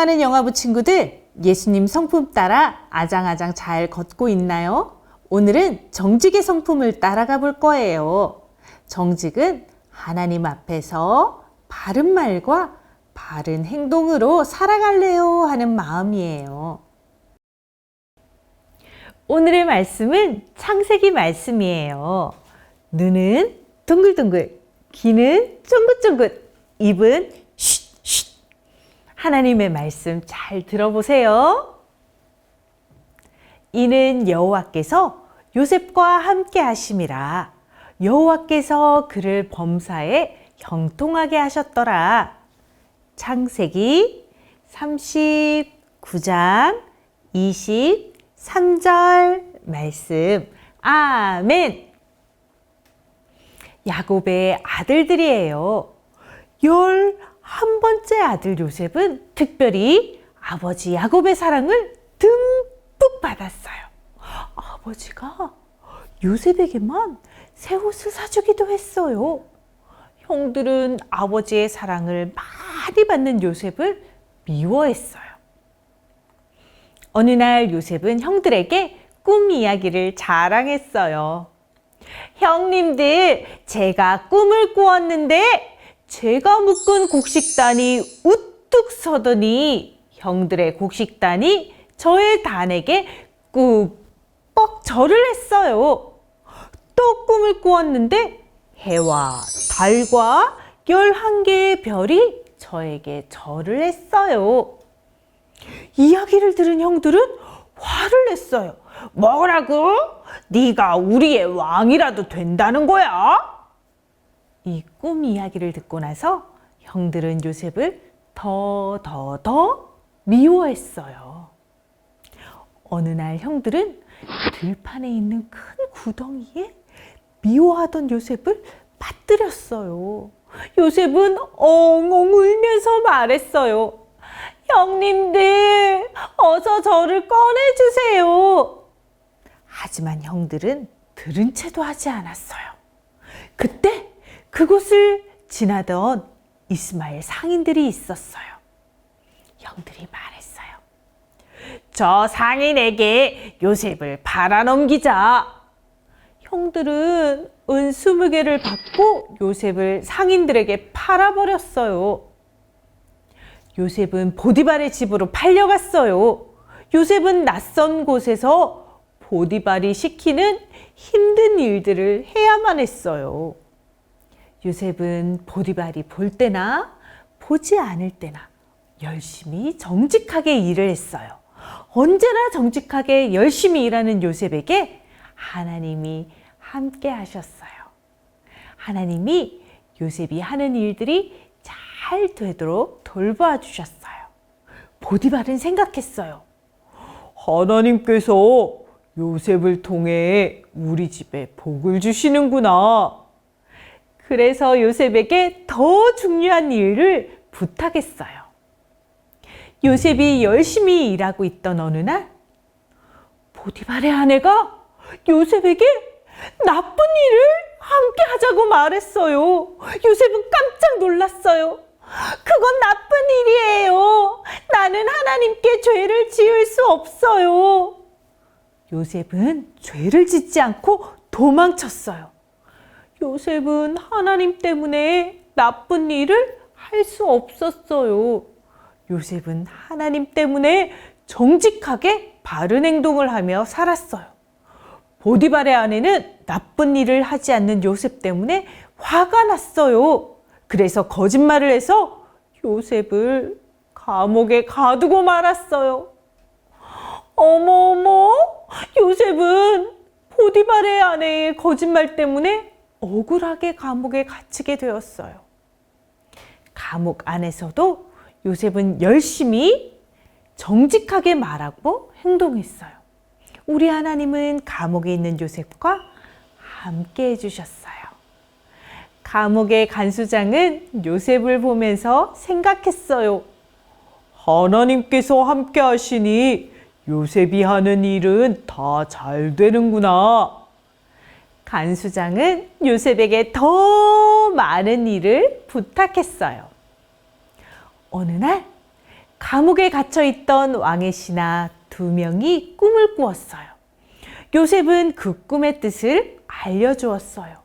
사랑하는 영화부 친구들, 예수님 성품 따라 아장아장 잘 걷고 있나요? 오늘은 정직의 성품을 따라가 볼 거예요. 정직은 하나님 앞에서 바른 말과 바른 행동으로 살아갈래요 하는 마음이에요. 오늘의 말씀은 창세기 말씀이에요. 눈은 둥글둥글, 귀는 쫑긋쫑긋, 입은. 하나님의 말씀 잘 들어보세요. 이는 여호와께서 요셉과 함께 하심이라 여호와께서 그를 범사에 형통하게 하셨더라. 창세기 39장 23절 말씀. 아멘. 야곱의 아들들이에요. 열 한 번째 아들 요셉은 특별히 아버지 야곱의 사랑을 듬뿍 받았어요. 아버지가 요셉에게만 새 옷을 사주기도 했어요. 형들은 아버지의 사랑을 많이 받는 요셉을 미워했어요. 어느 날 요셉은 형들에게 꿈 이야기를 자랑했어요. 형님들, 제가 꿈을 꾸었는데 제가 묶은 곡식단이 우뚝 서더니 형들의 곡식단이 저의 단에게 꾹뻑 절을 했어요. 또 꿈을 꾸었는데 해와 달과 열한 개의 별이 저에게 절을 했어요. 이야기를 들은 형들은 화를 냈어요. 뭐라고? 네가 우리의 왕이라도 된다는 거야? 이 꿈 이야기를 듣고 나서 형들은 요셉을 더 더 더 미워했어요. 어느 날 형들은 들판에 있는 큰 구덩이에 미워하던 요셉을 빠뜨렸어요. 요셉은 엉엉 울면서 말했어요. 형님들, 어서 저를 꺼내주세요. 하지만 형들은 들은 채도 하지 않았어요. 그때 그곳을 지나던 이스마엘 상인들이 있었어요. 형들이 말했어요. 저 상인에게 요셉을 팔아넘기자. 형들은 은 스무 개를 받고 요셉을 상인들에게 팔아버렸어요. 요셉은 보디발의 집으로 팔려갔어요. 요셉은 낯선 곳에서 보디발이 시키는 힘든 일들을 해야만 했어요. 요셉은 보디발이 볼 때나 보지 않을 때나 열심히 정직하게 일을 했어요. 언제나 정직하게 열심히 일하는 요셉에게 하나님이 함께 하셨어요. 하나님이 요셉이 하는 일들이 잘 되도록 돌봐 주셨어요. 보디발은 생각했어요. 하나님께서 요셉을 통해 우리 집에 복을 주시는구나. 그래서 요셉에게 더 중요한 일을 부탁했어요. 요셉이 열심히 일하고 있던 어느 날, 보디발의 아내가 요셉에게 나쁜 일을 함께 하자고 말했어요. 요셉은 깜짝 놀랐어요. 그건 나쁜 일이에요. 나는 하나님께 죄를 지을 수 없어요. 요셉은 죄를 짓지 않고 도망쳤어요. 요셉은 하나님 때문에 나쁜 일을 할 수 없었어요. 요셉은 하나님 때문에 정직하게 바른 행동을 하며 살았어요. 보디발의 아내는 나쁜 일을 하지 않는 요셉 때문에 화가 났어요. 그래서 거짓말을 해서 요셉을 감옥에 가두고 말았어요. 어머어머, 요셉은 보디발의 아내의 거짓말 때문에 억울하게 감옥에 갇히게 되었어요. 감옥 안에서도 요셉은 열심히 정직하게 말하고 행동했어요. 우리 하나님은 감옥에 있는 요셉과 함께 해주셨어요. 감옥의 간수장은 요셉을 보면서 생각했어요. 하나님께서 함께 하시니 요셉이 하는 일은 다 잘 되는구나. 간수장은 요셉에게 더 많은 일을 부탁했어요. 어느 날 감옥에 갇혀 있던 왕의 신하 두 명이 꿈을 꾸었어요. 요셉은 그 꿈의 뜻을 알려주었어요.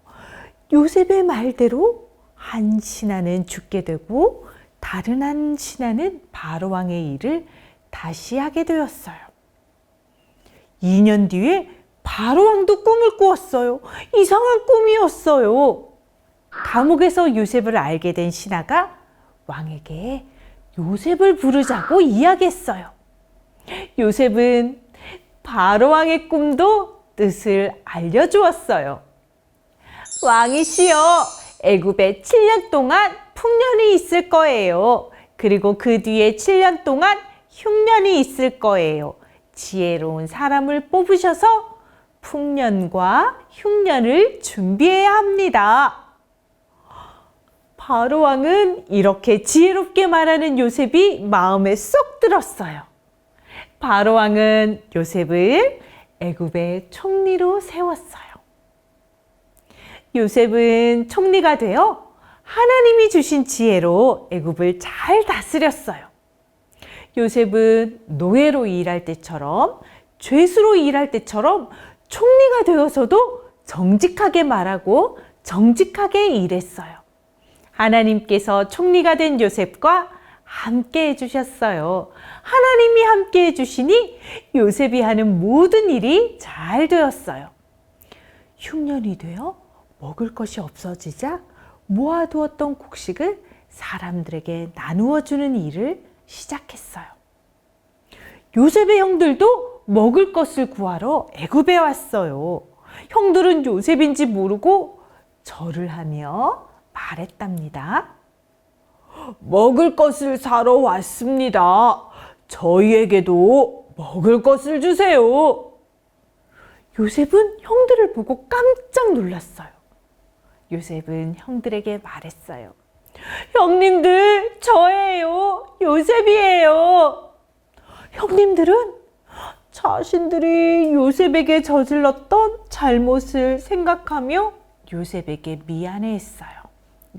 요셉의 말대로 한 신하는 죽게 되고 다른 한 신하는 바로 왕의 일을 다시 하게 되었어요. 2년 뒤에 바로 왕도 꿈을 꾸었어요. 이상한 꿈이었어요. 감옥에서 요셉을 알게 된 신하가 왕에게 요셉을 부르자고 이야기했어요. 요셉은 바로 왕의 꿈도 뜻을 알려주었어요. 왕이시여, 애굽에 7년 동안 풍년이 있을 거예요. 그리고 그 뒤에 7년 동안 흉년이 있을 거예요. 지혜로운 사람을 뽑으셔서 풍년과 흉년을 준비해야 합니다. 바로 왕은 이렇게 지혜롭게 말하는 요셉이 마음에 쏙 들었어요. 바로 왕은 요셉을 애굽의 총리로 세웠어요. 요셉은 총리가 되어 하나님이 주신 지혜로 애굽을 잘 다스렸어요. 요셉은 노예로 일할 때처럼 죄수로 일할 때처럼 총리가 되어서도 정직하게 말하고 정직하게 일했어요. 하나님께서 총리가 된 요셉과 함께 해주셨어요. 하나님이 함께 해주시니 요셉이 하는 모든 일이 잘 되었어요. 흉년이 되어 먹을 것이 없어지자 모아두었던 곡식을 사람들에게 나누어 주는 일을 시작했어요. 요셉의 형들도 먹을 것을 구하러 애굽에 왔어요. 형들은 요셉인지 모르고 절을 하며 말했답니다. 먹을 것을 사러 왔습니다. 저희에게도 먹을 것을 주세요. 요셉은 형들을 보고 깜짝 놀랐어요. 요셉은 형들에게 말했어요. 형님들, 저예요. 요셉이에요. 형님들은 자신들이 요셉에게 저질렀던 잘못을 생각하며 요셉에게 미안해 했어요.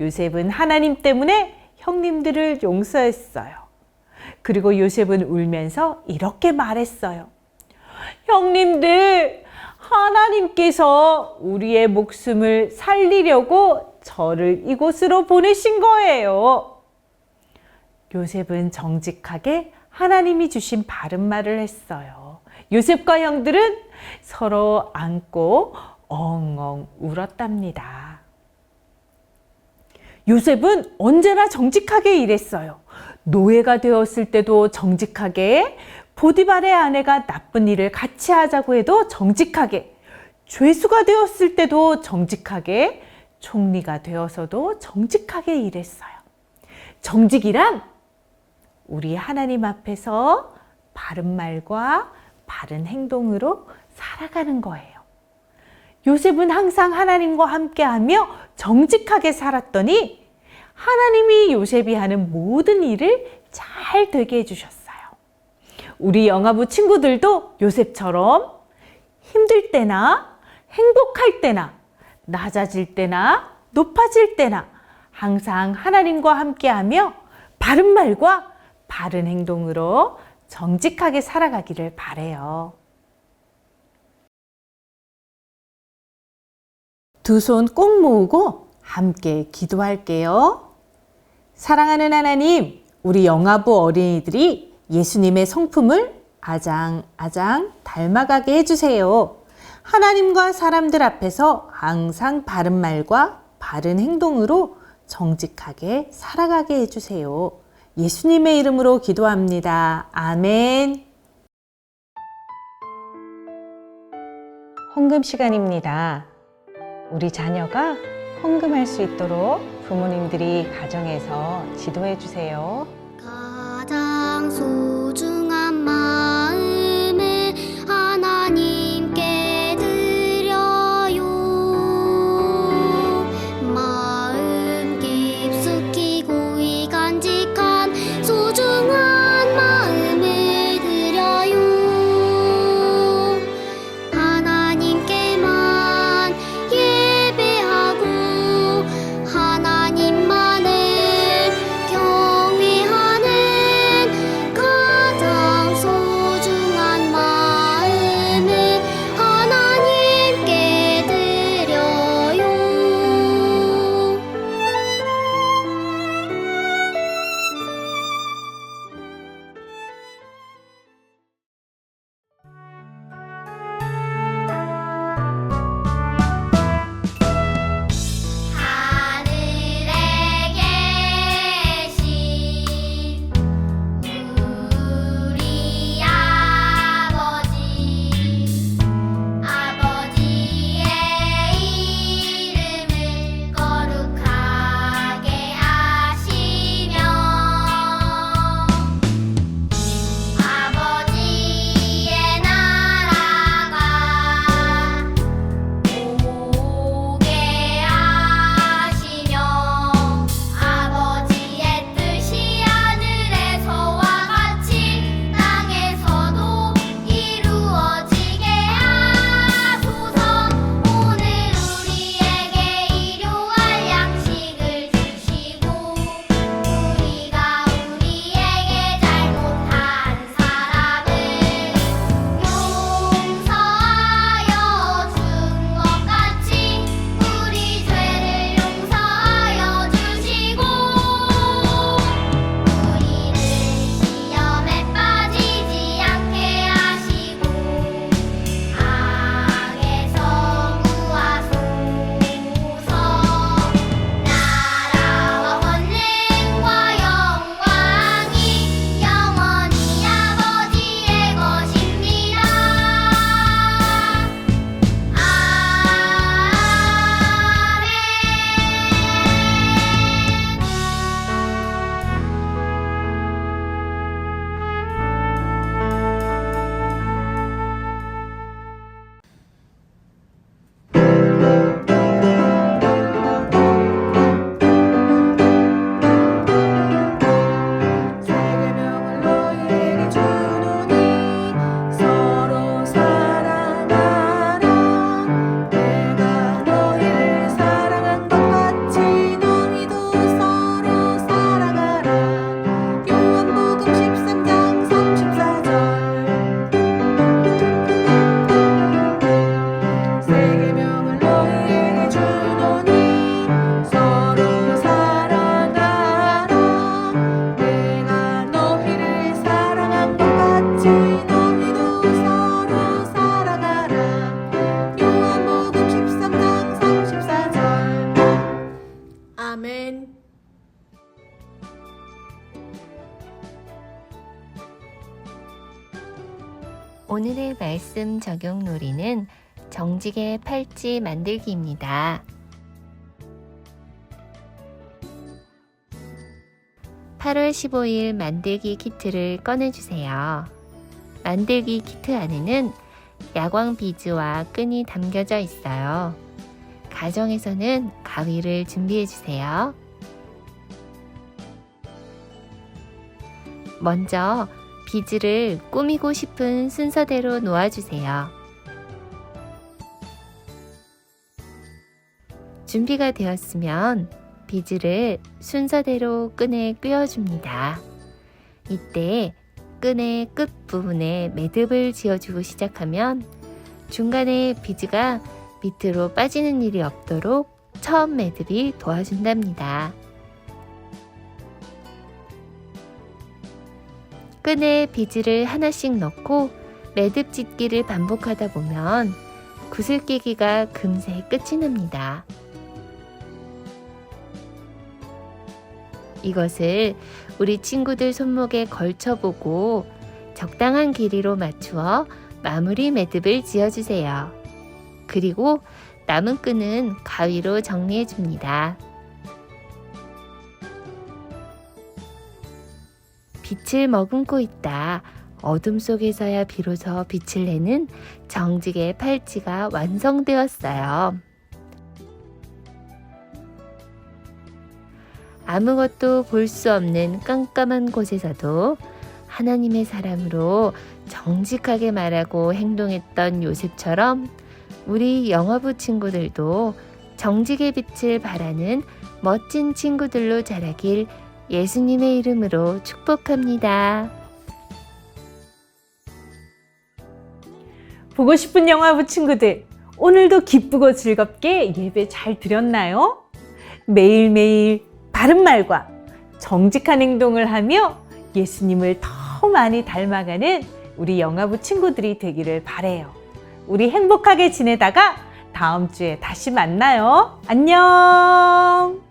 요셉은 하나님 때문에 형님들을 용서했어요. 그리고 요셉은 울면서 이렇게 말했어요. 형님들, 하나님께서 우리의 목숨을 살리려고 저를 이곳으로 보내신 거예요. 요셉은 정직하게 하나님이 주신 바른 말을 했어요. 요셉과 형들은 서로 안고 엉엉 울었답니다. 요셉은 언제나 정직하게 일했어요. 노예가 되었을 때도 정직하게, 보디발의 아내가 나쁜 일을 같이 하자고 해도 정직하게, 죄수가 되었을 때도 정직하게, 총리가 되어서도 정직하게 일했어요. 정직이란 우리 하나님 앞에서 바른 말과 바른 행동으로 살아가는 거예요. 요셉은 항상 하나님과 함께하며 정직하게 살았더니 하나님이 요셉이 하는 모든 일을 잘 되게 해주셨어요. 우리 영화부 친구들도 요셉처럼 힘들 때나 행복할 때나 낮아질 때나 높아질 때나 항상 하나님과 함께하며 바른 말과 바른 행동으로 정직하게 살아가기를 바래요. 두 손 꼭 모으고 함께 기도할게요. 사랑하는 하나님, 우리 영아부 어린이들이 예수님의 성품을 아장아장 닮아가게 해주세요. 하나님과 사람들 앞에서 항상 바른 말과 바른 행동으로 정직하게 살아가게 해주세요. 예수님의 이름으로 기도합니다. 아멘. 헌금 시간입니다. 우리 자녀가 헌금할 수 있도록 부모님들이 가정에서 지도해 주세요. 가장 소중 오늘의 말씀 적용 놀이는 정직의 팔찌 만들기입니다. 8월 15일 만들기 키트를 꺼내주세요. 만들기 키트 안에는 야광 비즈와 끈이 담겨져 있어요. 가정에서는 가위를 준비해 주세요. 먼저 비즈를 꾸미고 싶은 순서대로 놓아주세요. 준비가 되었으면 비즈를 순서대로 끈에 꿰어줍니다. 이때 끈의 끝부분에 매듭을 지어주고 시작하면 중간에 비즈가 밑으로 빠지는 일이 없도록 처음 매듭이 도와준답니다. 끈에 비즈를 하나씩 넣고 매듭 짓기를 반복하다 보면 구슬 끼기가 금세 끝이 납니다. 이것을 우리 친구들 손목에 걸쳐보고 적당한 길이로 맞추어 마무리 매듭을 지어주세요. 그리고 남은 끈은 가위로 정리해줍니다. 빛을 머금고 있다. 어둠 속에서야 비로소 빛을 내는 정직의 팔찌가 완성되었어요. 아무것도 볼 수 없는 깜깜한 곳에서도 하나님의 사람으로 정직하게 말하고 행동했던 요셉처럼 우리 영어부 친구들도 정직의 빛을 바라는 멋진 친구들로 자라길 예수님의 이름으로 축복합니다. 보고 싶은 영화부 친구들, 오늘도 기쁘고 즐겁게 예배 잘 드렸나요? 매일매일 바른 말과 정직한 행동을 하며 예수님을 더 많이 닮아가는 우리 영화부 친구들이 되기를 바래요. 우리 행복하게 지내다가 다음 주에 다시 만나요. 안녕!